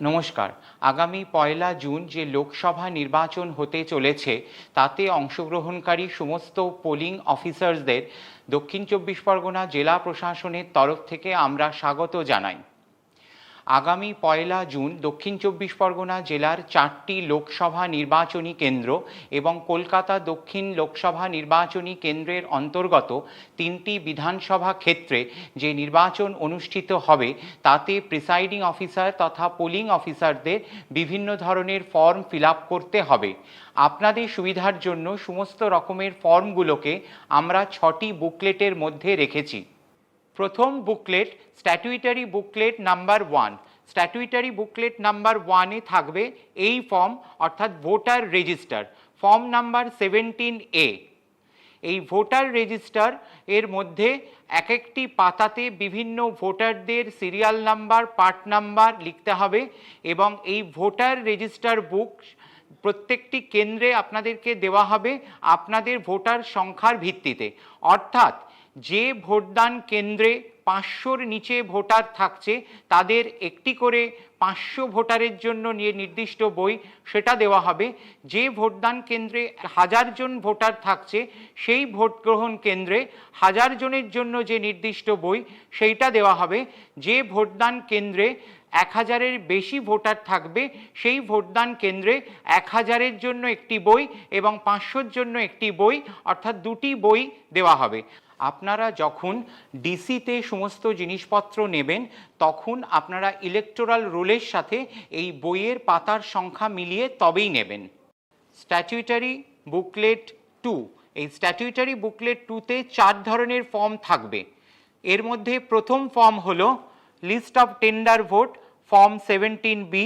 নমস্কার। আগামী পয়লা জুন যে লোকসভা নির্বাচন হতে চলেছে, তাতে অংশগ্রহণকারী সমস্ত পোলিং অফিসার্সদের দক্ষিণ চব্বিশ পরগনা জেলা প্রশাসনের তরফ থেকে আমরা স্বাগত জানাই। আগামী পয়লা জুন দক্ষিণ চব্বিশ পরগনা জেলার চারটি লোকসভা নির্বাচনী কেন্দ্র এবং কলকাতা দক্ষিণ লোকসভা নির্বাচনী কেন্দ্রের অন্তর্গত তিনটি বিধানসভা ক্ষেত্রে যে নির্বাচন অনুষ্ঠিত হবে, তাতে প্রিসাইডিং অফিসার তথা পোলিং অফিসারদের বিভিন্ন ধরনের ফর্ম ফিল করতে হবে। আপনাদের সুবিধার জন্য সমস্ত রকমের ফর্মগুলোকে আমরা ছটি বুকলেটের মধ্যে রেখেছি। প্রথম booklet, statutory booklet number one. Statutory booklet number ওয়ানে থাকবে এই ফর্ম, অর্থাৎ voter register. Form number seventeen A. এই ভোটার রেজিস্টার এর মধ্যে এক একটি পাতাতে বিভিন্ন ভোটারদের সিরিয়াল নাম্বার, পার্ট নাম্বার লিখতে হবে এবং এই ভোটার রেজিস্টার বুক প্রত্যেকটি কেন্দ্রে আপনাদেরকে দেওয়া হবে আপনাদের ভোটার সংখ্যার ভিত্তিতে। অর্থাৎ যে ভোটদান কেন্দ্রে পাঁচশোর নিচে ভোটার থাকছে, তাদের একটি করে পাঁচশো ভোটারের জন্য নিয়ে নির্দিষ্ট বই সেটা দেওয়া হবে। যে ভোটদান কেন্দ্রে হাজার জন ভোটার থাকছে, সেই ভোট গ্রহণ কেন্দ্রে হাজার জনের জন্য যে নির্দিষ্ট বই সেইটা দেওয়া হবে। যে ভোটদান কেন্দ্রে এক হাজারের বেশি ভোটার থাকবে, সেই ভোটদান কেন্দ্রে এক হাজারের জন্য একটি বই এবং পাঁচশোর জন্য একটি বই, অর্থাৎ দুটি বই দেওয়া হবে। আপনারা যখন ডিসিতে সমস্ত জিনিসপত্র নেবেন, তখন আপনারা ইলেকটোরাল রোলের সাথে এই বইয়ের পাতার সংখ্যা মিলিয়ে তবেই নেবেন। স্ট্যাচুইটারি বুকলেট টু এই স্ট্যাচুইটারি বুকলেট টুতে চার ধরনের ফর্ম থাকবে। এর মধ্যে প্রথম ফর্ম হল list of tender vote form seventeen B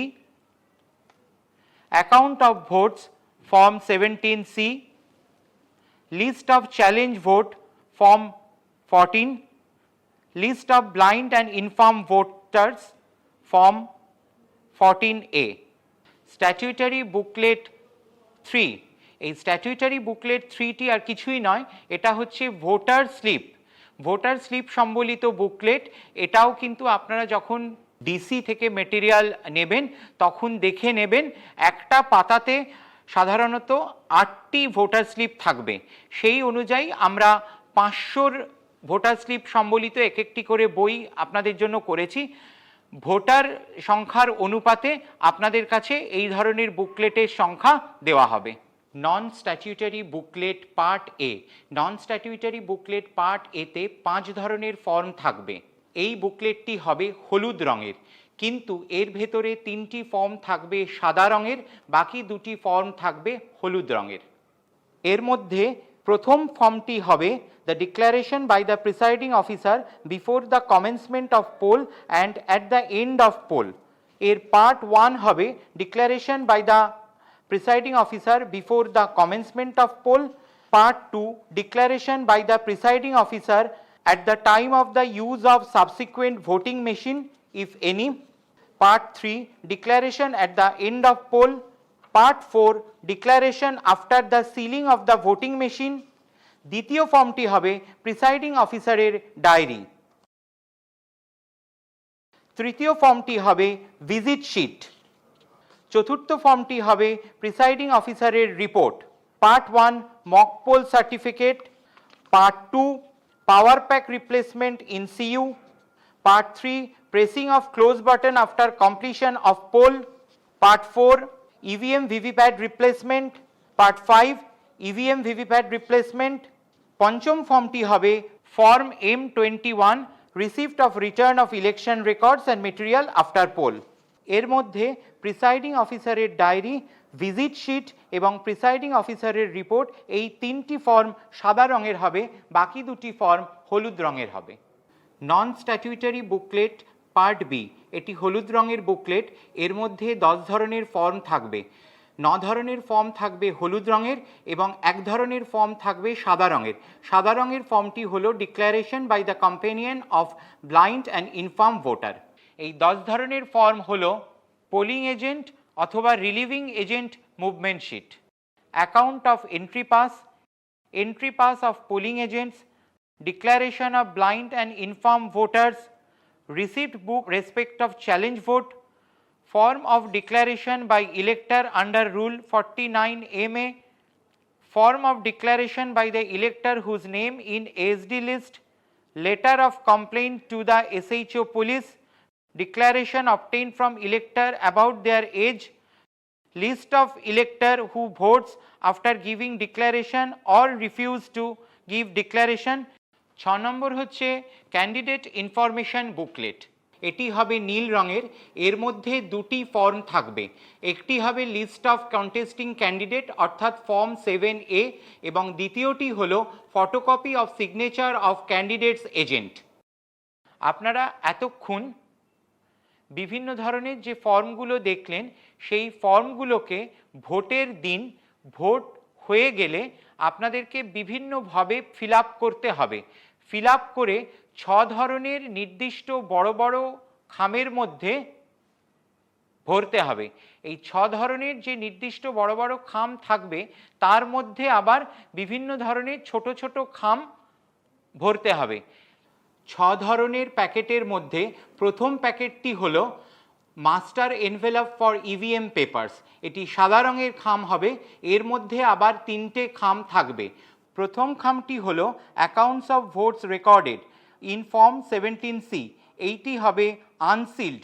account of votes form seventeen C list of challenge vote fourteen list of blind and infirm voters form fourteen A statutory booklet three এই statutory booklet thirty আর কিছুই নয়, এটা হচ্ছে voter slip voter slip সম্বলিত booklet এটাও কিন্তু আপনারা যখন ডিসি থেকে মেটেরিয়াল নেবেন, তখন দেখে নেবেন, একটা পাতাতে সাধারণত আটটি ভোটার স্লিপ থাকবে। সেই অনুযায়ী আমরা পাঁচশোর ভোটার স্লিপ সম্বলিত এক একটি করে বই আপনাদের জন্য করেছি। ভোটার সংখ্যার অনুপাতে আপনাদের কাছে এই ধরনের বুকলেটের সংখ্যা দেওয়া হবে। Non statutory booklet part A non statutory booklet part এতে পাঁচ ধরনের ফর্ম থাকবে। এই বুকলেটটি হবে হলুদ রঙের। কিন্তু এর ভেতরে তিনটি ফর্ম থাকবে সাদা রঙের, বাকি দুটি ফর্ম থাকবে হলুদ রঙের। এর মধ্যে প্রথম ফর্মটি হবে the declaration by the presiding officer before the commencement of poll and at the end of poll এর পার্ট ওয়ান হবে declaration by the presiding officer before the commencement of poll part two declaration by the presiding officer at the time of the use of subsequent voting machine if any part 3 declaration at the end of poll part 4 declaration after the sealing of the voting machine দ্বিতীয় ফর্মটি হবে presiding অফিসারের diary তৃতীয় ফর্মটি হবে visit sheet চতুর্থ ফর্মটি হবে প্রিসাইডিং অফিসারের report part one mock poll certificate part two power pack replacement in CU. Part 3 pressing of close button after completion of poll. Part 4 EVM VVPAT replacement. Part 5 EVM VVPAT replacement. পঞ্চম ফর্মটি হবে form M twenty one receipt of return of election records and material after poll এর মধ্যে presiding অফিসারের diary visit sheet এবং presiding অফিসারের report এই তিনটি ফর্ম সাদা রঙের হবে, বাকি দুটি ফর্ম হলুদ রঙের হবে non statutory booklet part B এটি হলুদ রঙের বুকলেট এর মধ্যে দশ ধরনের ফর্ম থাকবে। ন ধরনের ফর্ম থাকবে হলুদ রঙের এবং এক ধরনের ফর্ম থাকবে সাদা রঙের। সাদা রঙের ফর্মটি হল declaration by the companion of blind and infirm voter এই দশ ধরনের ফর্ম হল পোলিং এজেন্ট অথবা relieving agent movement sheet account of entry pass entry pass of polling agents declaration of blind and infirm voters, receipt book respect of challenge vote, form of declaration by elector under rule 49 ma form of declaration by the elector whose name in ASD list, letter of complaint to the SHO police, declaration obtained from elector about their age, list of elector who votes after giving declaration or refuse to give declaration ছ নম্বর হচ্ছে candidate information booklet এটি হবে নীল রঙের, এর মধ্যে দুটি form থাকবে। একটি হবে লিস্ট অফ কন্টেস্টিং ক্যান্ডিডেট অর্থাৎ ফর্ম সেভেন এ এবং দ্বিতীয়টি হলো photocopy of signature of candidates agent আপনারা এতক্ষণ বিভিন্ন ধরনের যে ফর্মগুলো দেখলেন, সেই ফর্মগুলোকে ভোটের দিন, ভোট হয়ে গেলে আপনাদেরকে বিভিন্নভাবে ফিল আপ করতে হবে। ফিল আপ করে ছ ধরনের নির্দিষ্ট বড় বড় খামের মধ্যে ভরতে হবে। এই ছ ধরনের যে নির্দিষ্ট বড় বড় খাম থাকবে, তার মধ্যে আবার বিভিন্ন ধরনের ছোট ছোট খাম ভরতে হবে। ছ ধরনের প্যাকেটের মধ্যে প্রথম প্যাকেটটি হল master envelope for EVM papers. এটি সাদা রঙের খাম হবে, এর মধ্যে আবার তিনটে খাম থাকবে। প্রথম খামটি হল accounts of votes recorded in form seventeen C এইটি হবে আনসিল্ড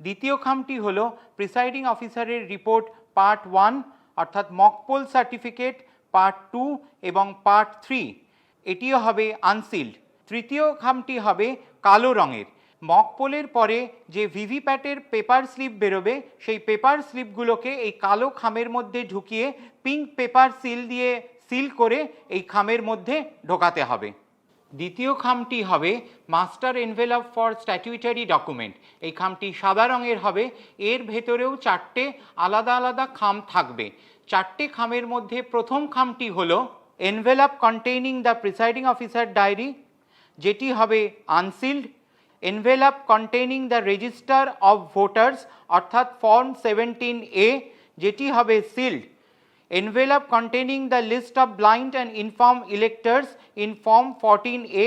দ্বিতীয় খামটি হল প্রিসাইডিং অফিসারের রিপোর্ট পার্ট ওয়ান অর্থাৎ mock poll certificate part two এবং পার্ট থ্রি এটিও হবে আনসিল্ড তৃতীয় খামটি হবে কালো রঙের। মকপোলের পরে যে ভিভিপ্যাটের পেপার স্লিপ বেরোবে, সেই পেপার স্লিপগুলোকে এই কালো খামের মধ্যে ঢুকিয়ে পিঙ্ক পেপার সিল দিয়ে সিল করে এই খামের মধ্যে ঢোকাতে হবে। দ্বিতীয় খামটি হবে master envelope for statutory document. এই খামটি সাদা রঙের হবে। এর ভেতরেও চারটে আলাদা আলাদা খাম থাকবে। চারটে খামের মধ্যে প্রথম খামটি হলো envelope containing the presiding officer diary, যেটি হবে unsealed. Envelope containing the register of voters, অর্থাৎ ফর্ম সেভেন্টিন এ, যেটি হবে sealed. Envelope containing the list of blind and infirm electors in form 14a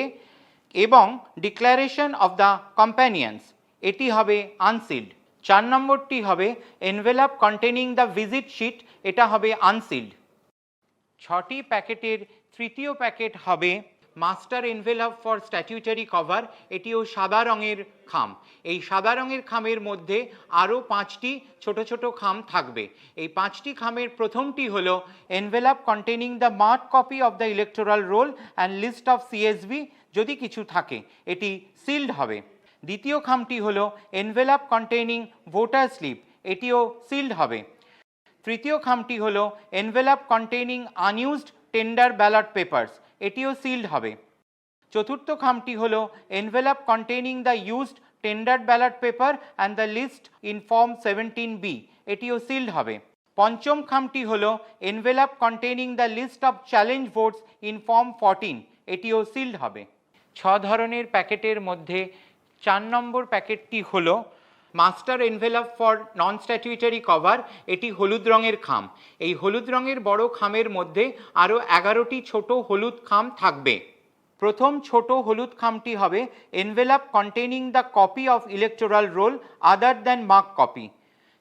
এবং ডিক্লারেশন অফ দ্য কম্প্যানিয়ন্স এটি হবে unsealed চার নম্বরটি হবে envelope containing the visit sheet এটা হবে আনসিল্ড ছটি প্যাকেটের তৃতীয় প্যাকেট হবে master envelope for statutory cover, এটিও সাদা রঙের খাম। এই সাদা রঙের খামের মধ্যে আরও পাঁচটি ছোট ছোট খাম থাকবে। এই পাঁচটি খামের প্রথমটি হল envelope containing the mark copy of the electoral roll and list of CSV যদি কিছু থাকে, এটি সিল্ড হবে। দ্বিতীয় খামটি হল এনভেলপ কন্টেনিং ভোটার স্লিপ, এটিও সিল্ড হবে। তৃতীয় খামটি হল envelope containing unused tender ballot papers এটিও সিল্ড হবে। চতুর্থ খামটি হল envelope containing the used tender ballot paper and the list in form seventeen B এটিও সিল্ড হবে। পঞ্চম খামটি হল envelope containing the list of challenge votes in form fourteen এটিও সিল্ড হবে। ছ ধরনের প্যাকেটের মধ্যে চার নম্বর প্যাকেটটি হলো master envelope for non statutory cover, এটি হলুদ রঙের খাম। এই হলুদ রঙের বড় খামের মধ্যে আরও এগারোটি ছোট হলুদ খাম থাকবে। প্রথম ছোট হলুদ খামটি হবে envelope containing the copy of electoral roll other than mark copy.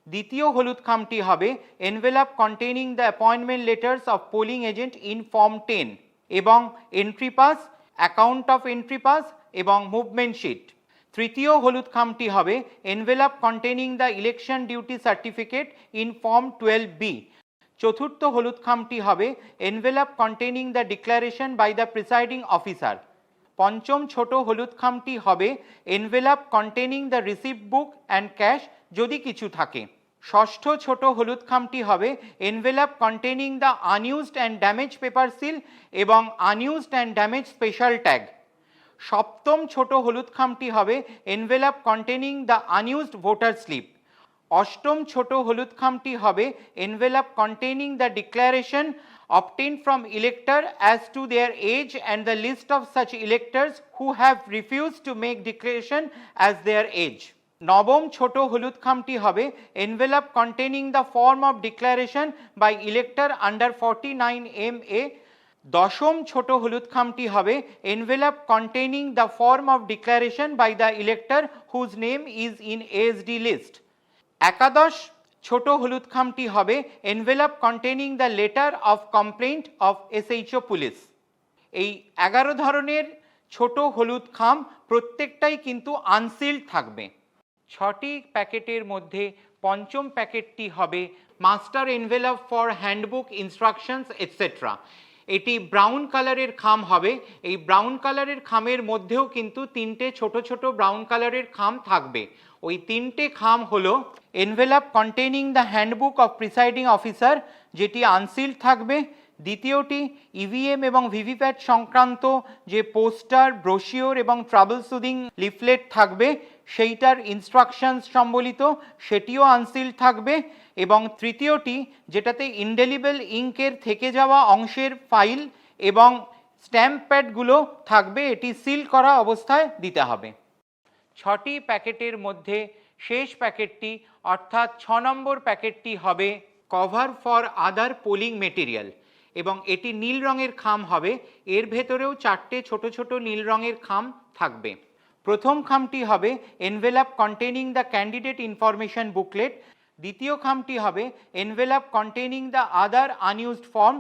দ্বিতীয় হলুদ খামটি হবে envelope containing the appointment letters of polling agent in form ten এবং entry pass, account of entry pass এবং মুভমেন্ট শিট। তৃতীয় হলুদ খামটি হবে envelope containing the election duty certificate in form twelve B চতুর্থ হলুদ খামটি হবে envelope containing the declaration by the presiding officer পঞ্চম ছোট হলুদ খামটি হবে envelope containing the receipt book and cash যদি কিছু থাকে। ষষ্ঠ ছোট হলুদ খামটি হবে envelope containing the unused and damage paper seal এবং unused and damage special tag সপ্তম ছোট হলুদ খামটি হবে envelope containing the unused voter slip অষ্টম ছোট হলুদ খামটি হবে envelope containing the declaration obtained from elector as to their age and the list of such electors who have refused to make declaration as their age. নবম ছোট হলুদ খামটি হবে envelope containing the form of declaration by elector under forty nine M A দশম ছোট হলুদ খামটি হবে envelope containing the form of declaration by the elector whose name is in SD list একাদশ ছোট হলুদ খামটি হবে envelope containing the letter of complaint of SHO police এই এগারো ধরনের ছোট হলুদ খাম প্রত্যেকটাই কিন্তু আনসিল্ড থাকবে। ছটি প্যাকেটের মধ্যে পঞ্চম প্যাকেটটি হবে master envelope for handbook instructions etcetera এটি ব্রাউন কালারের খাম হবে। এই ব্রাউন কালারের খামের মধ্যেও কিন্তু তিনটে ছোট ছোট ব্রাউন কালারের খাম থাকবে। ওই তিনটে খাম হলো envelope containing the handbook of presiding officer যেটি আনসিল্ড থাকবে দ্বিতীয়টি ইভিএম এবং ভিভিপ্যাট সংক্রান্ত যে পোস্টার, ব্রোশিওর এবং ট্রাভেল সুদিং লিফলেট থাকবে, সেইটার ইনস্ট্রাকশনস সম্বলিত, সেটিও আনসিল্ড থাকবে এবং তৃতীয়টি, যেটাতে ইনডেলিবল ইঙ্কের থেকে যাওয়া অংশের ফাইল এবং স্ট্যাম্প প্যাডগুলো থাকবে, এটি সিল করা অবস্থায় দিতে হবে। ছটি প্যাকেটের মধ্যে শেষ প্যাকেটটি, অর্থাৎ ছ নম্বর প্যাকেটটি হবে cover for other polling material এবং এটি নীল রঙের খাম হবে। এর ভেতরেও চারটে ছোট ছোট নীল রঙের খাম থাকবে। প্রথম খামটি হবে envelope containing the candidate information booklet দ্বিতীয় খামটি হবে envelope containing the other unused form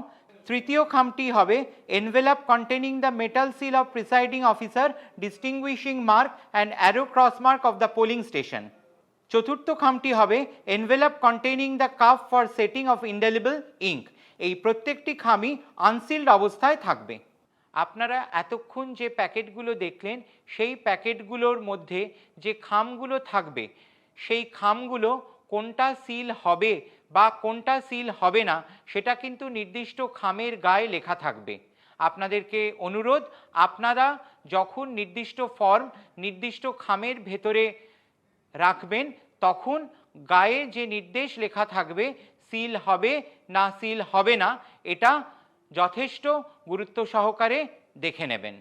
তৃতীয় খামটি হবে envelope containing the metal seal of presiding officer distinguishing mark and arrow cross mark of the polling station চতুর্থ খামটি হবে envelope containing the cup for setting of indelible ink এই প্রত্যেকটি খামই unsealed অবস্থায় থাকবে। আপনারা এতক্ষণ যে প্যাকেটগুলো দেখলেন, সেই প্যাকেটগুলোর মধ্যে যে খামগুলো থাকবে, সেই খামগুলো কোনটা সিল হবে বা কোনটা সিল হবে না, সেটা কিন্তু নির্দিষ্ট খামের গায়ে লেখা থাকবে। আপনাদেরকে অনুরোধ, আপনারা যখন নির্দিষ্ট ফর্ম নির্দিষ্ট খামের ভেতরে রাখবেন, তখন গায়ে যে নির্দেশ লেখা থাকবে সিল হবে না সিল হবে না এটা যথেষ্ট গুরুত্ব সহকারে দেখে নেবেন।